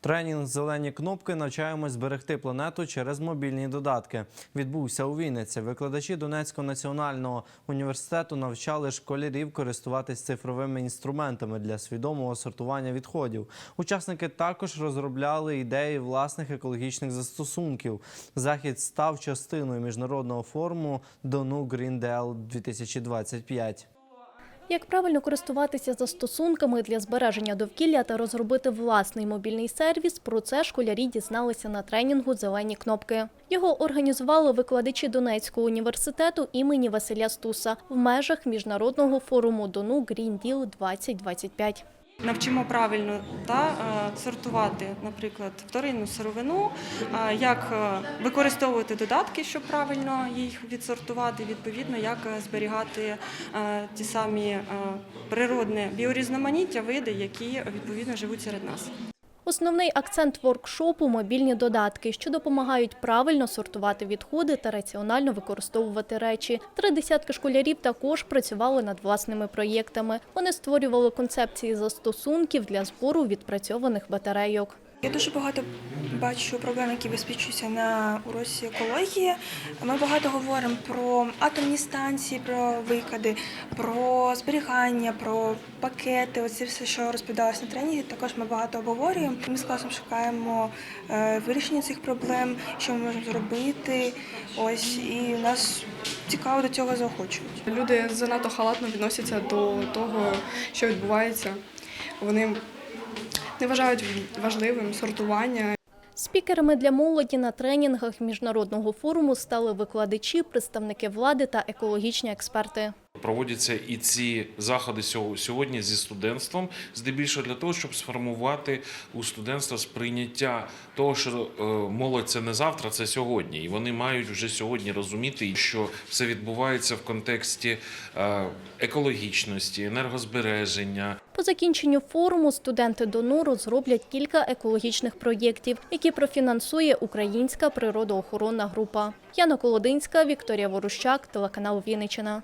Тренінг Зелені кнопки навчаємось зберегти планету через мобільні додатки. Відбувся у Вінниці. Викладачі Донецького національного університету навчали школярів користуватись цифровими інструментами для свідомого сортування відходів. Учасники також розробляли ідеї власних екологічних застосунків. Захід став частиною міжнародного форуму Дону Гріндел 2025. Як правильно користуватися застосунками для збереження довкілля та розробити власний мобільний сервіс, про це школярі дізналися на тренінгу Зелені кнопки. Його організували викладачі Донецького університету імені Василя Стуса в межах міжнародного форуму Дону Green Deal 2025. Навчимо правильно та е, сортувати, наприклад, вторинну сировину, е, як е, використовувати додатки, щоб правильно їх відсортувати, відповідно, як зберігати ті самі природне біорізноманіття, види, які відповідно живуть серед нас. Основний акцент воркшопу – мобільні додатки, що допомагають правильно сортувати відходи та раціонально використовувати речі. Три десятки школярів також працювали над власними проєктами. Вони створювали концепції застосунків для збору відпрацьованих батарейок. Я дуже багато бачу проблем, які висвічуються на уроці екології. Ми багато говоримо про атомні станції, про викиди, про зберігання, про пакети. Оце все, що розповідалося на тренінгі. Також ми багато обговорюємо. Ми з класом шукаємо е, вирішення цих проблем, що ми можемо зробити. Ось і нас цікаво до цього заохочують. Люди занадто халатно відносяться до того, що відбувається. Вони не вважають важливим сортування Спікерами для молоді на тренінгах міжнародного форуму стали викладачі, представники влади та екологічні експерти. Проводяться і ці заходи сього- сьогодні зі студентством, здебільшого для того, щоб сформувати у студентства сприйняття того, що е, молодь це не завтра, це сьогодні. І вони мають вже сьогодні розуміти, що все відбувається в контексті е, екологічності, енергозбереження, По закінченню форуму студенти ДОНУ розроблять кілька екологічних проєктів, які профінансує Українська природоохоронна група. Яна Колодинська, Вікторія Ворущак, телеканал Вінниччина.